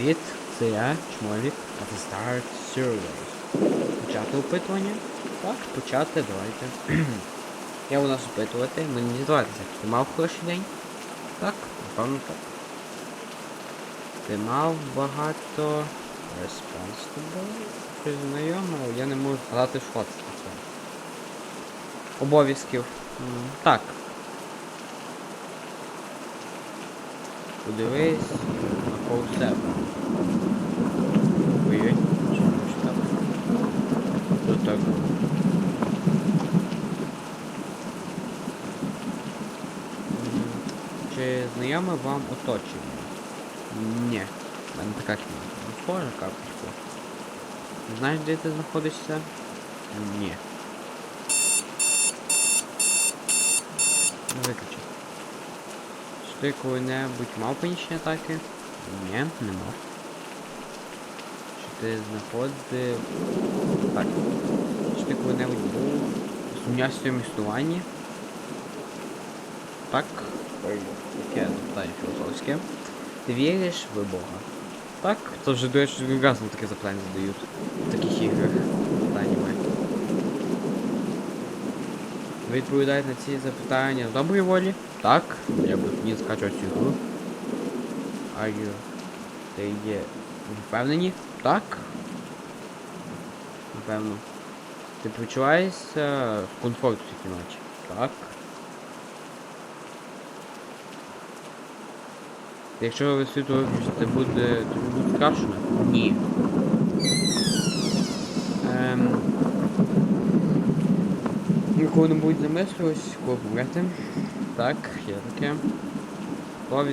Привіт, це я, Чмолік, а це Start Surveys. Почати опитування? Так, почати, давайте. я у нас опитувати, мені не здаватися, ти мав хороший день? Так, напевно так. Ти мав багато responsible, щось знайоме, я не можу згадати, що це. Обов'язків. Так. Подивись навколо себе. Ой-ой? Так? Чи знайоме вам оточення? Ні. В мене така кімната. Ну, схожа капочку. Знаєш, де ти знаходишся? Ні. Виключи. Чи ти коли-небудь мав панічні атаки? Ні, не мав. Чи ти знаходив... Так. Чи ти коли-небудь був у сумнявстві існуванні? Так. Яке запитання філософське. Ти віриш в Бога? Так, це вже, до речі, один раз таке запитання задають в таких іграх питаннями. Ви відповідаєте на ці запитання з доброї волі? Так. Я буду не скачувати цю ігру. Are you... Ти є впевнені? Так. Напевно. Ти почуваєшся в комфорті в цій? Так. Якщо ви світло виключите, буде тобі буде страшно? Ні. Ем... Ніколи не будуть замислюватись, кого помрете. Так, є таке. Хто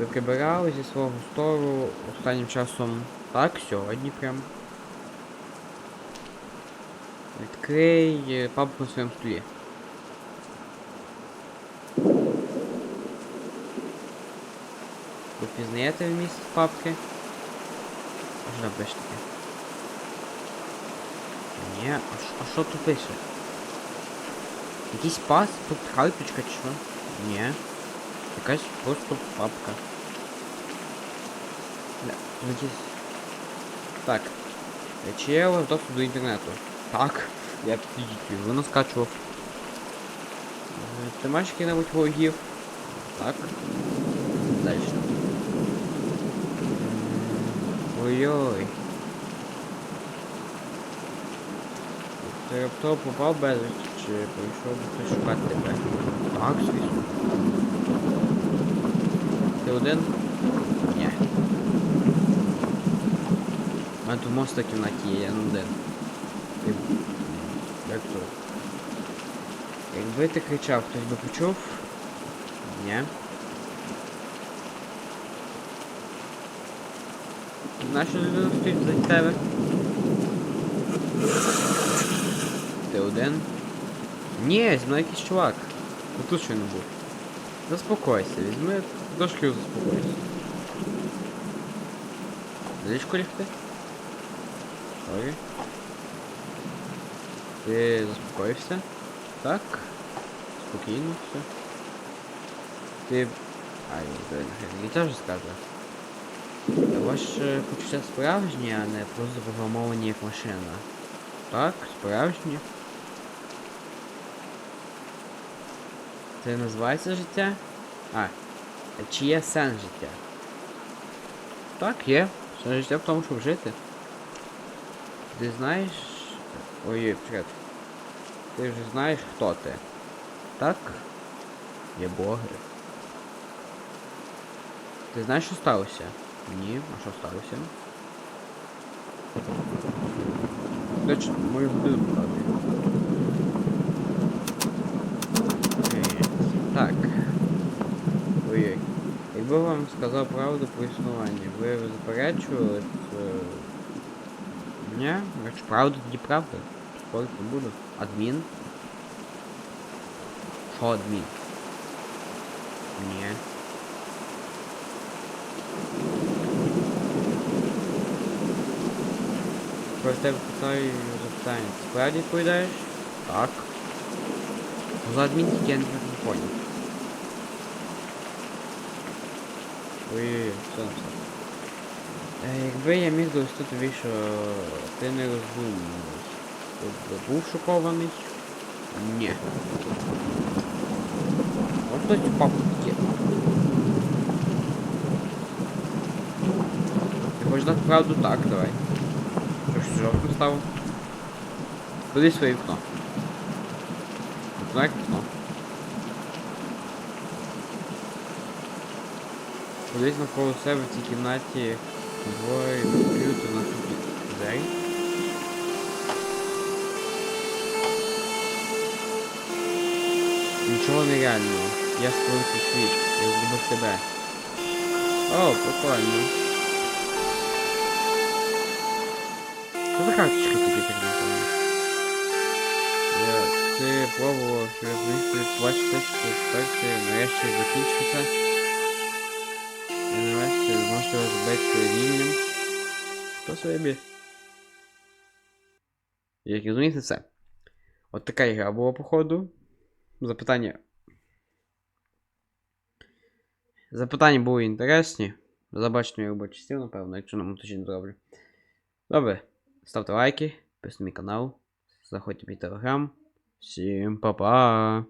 Ви прибирали зі свого стору останнім часом. Так, сьогодні прям. Відкрий е, папку на своєму столі. Ви пізнаєте вміст папки? Що там пише таке? Ні, а що тут пише? Якийсь паспорт, карточка чи що? Ні. Якась просто папка. Ну. Так. Е, є у вас доступ до інтернету? Так. Я підійду, воно скачував. Е, Ти маєш який-небудь ворогів? Так. Дальше. Ой-ой. Ти раптово попав без чи прийшов хтось шукати тебе? Так, звісно. Ти один? Ні. Мене тут моста кімнаті є, я один. Як то? Якби ти кричав, хтось би почув? Ні. Наша людина стоїть за тебе. Ти один? Ні, зі мною якийсь чувак. Ну тут ще не був. Заспокойся, візьми дошки заспокойся. Лічку лягти? Сорі. Ти заспокоївся? Так. Спокійно все. Ти... Ай, блин, я теж скажу. Ваше почуття справжнє, а не просто запрограмовані як машина. Так, справжнє. Це називається життя? А. Чи є сенс життя? Так, є. Сенс життя в тому, щоб жити. Ти знаєш. Ой, привіт. Ти вже знаєш, хто ти. Так? Є боги. Ти знаєш, що сталося? Ні, а що сталося? Речі, мою показує. Е, Так. Ой-ой. Якби вам сказав правду про існування, ви заперечували це... Ні? Якщо правда, тоді правда. Спорити не буду. Адмін? Що адмін? Ні. Про тебе питаю запитання. Ти справді відповідаєш? Так. Ну, За адмін тільки я не понял. Ой-ой-ой, що написав? Е, Якби я міг довести тобі, що ти не розумний. Тобто був шокований? Ні. Можна цю папку є. Ти хочеш знати правду? Так, давай. Що ж жовтим став? Куди своє вікно? Вікно як вікно. Подивись навколо себе в цій кімнаті двоє комп'ютер на тупі двері. Нічого нереального. Я створив цей світ. Я зробив тебе. О, прикольно. Що за карточка тобі так напевно? Ти пробував, що я зміг бачити, що ти нарешті закінчився. Нарешті зможете вільним. Що собі? Як розумієте, це. От така ігра була, походу. Запитання. Запитання були інтересні. Забачте робочий стіл, напевно, якщо нам точно зроблю. Добре. Ставте лайки, підписуйтесь на мій канал, заходьте в мій телеграм. Всім па-па!